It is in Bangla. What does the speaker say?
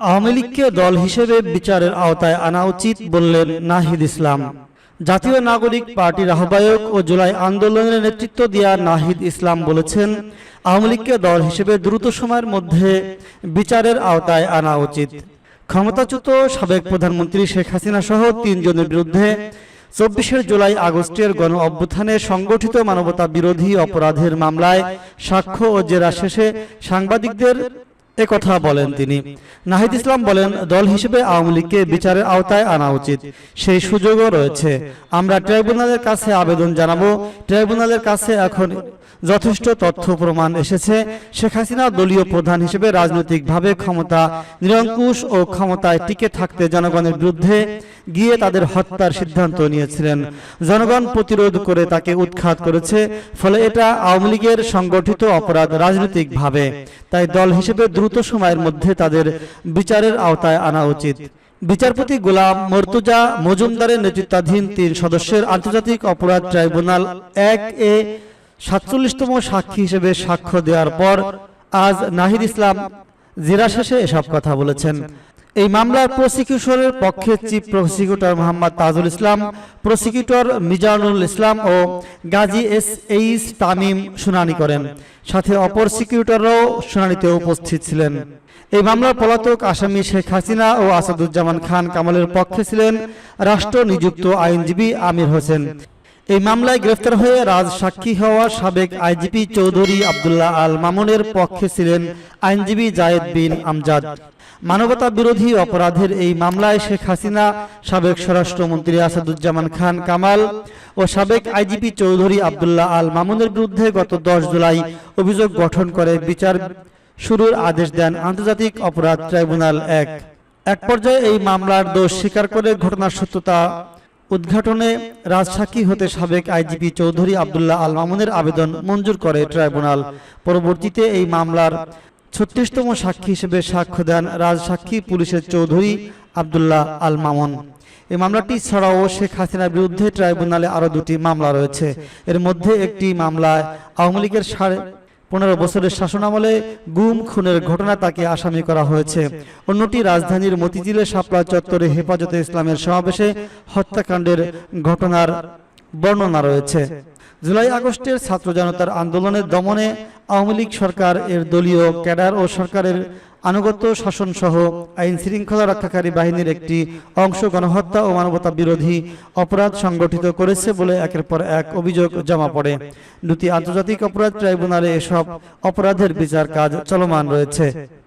আওয়ামী লীগকে দল হিসেবে বিচারের আওতায় আনা উচিত বললেন নাহিদ ইসলাম। জাতীয় নাগরিক পার্টির আহ্বায়ক ও জুলাই আন্দোলনের নেতৃত্ব দেওয়া নাহিদ ইসলাম বলেছেন, আওয়ামী লীগকে দল হিসেবে দ্রুত সময়ের মধ্যে বিচারের আওতায় আনা উচিত। ক্ষমতাচ্যুত সাবেক প্রধানমন্ত্রী শেখ হাসিনা সহ তিনজনের বিরুদ্ধে চব্বিশে জুলাই আগস্টের গণ অভ্যুত্থানে সংগঠিত মানবতা বিরোধী অপরাধের মামলায় সাক্ষ্য ও জেরা শেষে সাংবাদিকদের কথা বলেন তিনি। নাহিদ ইসলাম বলেন, দল হিসেবে আওয়ামী লীগকে বিচারের আওতায় আনা উচিত। সেই সুযোগও রয়েছে। আমরা ট্রাইব্যুনালের কাছে আবেদন জানাব। ট্রাইব্যুনালের কাছে এখন যথেষ্ট তথ্য প্রমাণ এসেছে। শেখ হাসিনা দলীয় প্রধান হিসেবে রাজনৈতিকভাবে ক্ষমতা নিরঙ্কুশ ও ক্ষমতায় টিকে থাকতে জনগণের বিরুদ্ধে গিয়ে তাদের হত্যার সিদ্ধান্ত নিয়েছিলেন। জনগণ প্রতিরোধ করে তাকে উৎখাত করেছে, ফলে এটা আওয়ামী লীগের সংগঠিত অপরাধ রাজনৈতিকভাবে। তাই দল হিসেবে দ্রুত সময়ের মধ্যে তাদের বিচারের আওতায় আনা উচিত। বিচারপতি গোলাম মর্তুজা মজুমদারের নেতৃত্বাধীন তিন সদস্যের আন্তর্জাতিক অপরাধ ট্রাইব্যুনাল এক এ সাতচল্লিশতম সাক্ষী হিসেবে সাক্ষ্য দেওয়ার পর আজ নাহিদ ইসলাম জেরা শেষে এসব কথা বলেছেন। এই মামলার প্রসিকিউশনের পক্ষে chief prosecutor Mohammad Tajul Islam prosecutor Mizanul Islam ও গাজী এস এইচ তামিম শুনানি করেন। সাথে অপর সিকিউটররাও শুনানিতে উপস্থিত ছিলেন। এই মামলার পলাতক আসামি শেখ হাসিনা ও আসাদুজ্জামান খান কামালের পক্ষে ছিলেন রাষ্ট্র নিযুক্ত আইনজীবী আমির হোসেন। এই মামলায় গ্রেফতার হয়ে রাজ সাক্ষী হওয়া সাবেক আইজিপি চৌধুরী আবদুল্লাহ আল মামুনের পক্ষে ছিলেন আইনজীবী জায়েদ বিন আমজাদ। মানবতা বিরোধী অপরাধের এই মামলায় শেখ হাসিনা, সাবেক স্বরাষ্ট্রমন্ত্রী আসাদুজ্জামান খান কামাল ও সাবেক আইজিপি চৌধুরী আবদুল্লাহ আল মামুনের বিরুদ্ধে গত দশ জুলাই অভিযোগ গঠন করে বিচার শুরুর আদেশ দেন আন্তর্জাতিক অপরাধ ট্রাইব্যুনাল এক। এক পর্যায়ে এই মামলার দোষ স্বীকার করে ঘটনার সত্যতা উদ্ঘাটনে রাজসাক্ষী হতে সাবেক আইজিপি চৌধুরী আবদুল্লাহ আল মামুনের আবেদন মঞ্জুর করে ট্রাইব্যুনাল। পরবর্তীতে এই মামলার ছত্রিশতম সাক্ষী হিসেবে সাক্ষ্য দেন রাজসাক্ষী পুলিশের চৌধুরী আবদুল্লাহ আল মামুন। এই মামলাটি ছাড়াও শেখ হাসিনার বিরুদ্ধে ট্রাইব্যুনালে আরও দুটি মামলা রয়েছে। এর মধ্যে একটি মামলায় আওয়ামী লীগের সাড়ে পনেরো বছরের শাসনামলে গুম, খুনের ঘটনা তাকে আসামি করা হয়েছে। অন্যটি রাজধানীর মতিঝিলের শাপলা চত্বরে হেফাজতে ইসলামের সমাবেশে হত্যাকাণ্ডের ঘটনার বর্ণনা রয়েছে। জুলাই আগস্টের ছাত্র জনতার আন্দোলনের দমনে আওয়ামী লীগ সরকার এর দলীয় ক্যাডার ও সরকারের আনুগত্য শাসন সহ আইন শৃঙ্খলা রক্ষাকারী বাহিনীর একটি অংশ গণহত্যা ও মানবতা বিরোধী অপরাধ সংগঠিত করেছে বলে একের পর এক অভিযোগ জমা পড়ে। দুটি আন্তর্জাতিক অপরাধ ট্রাইব্যুনালে এসব অপরাধের বিচার কাজ চলমান রয়েছে।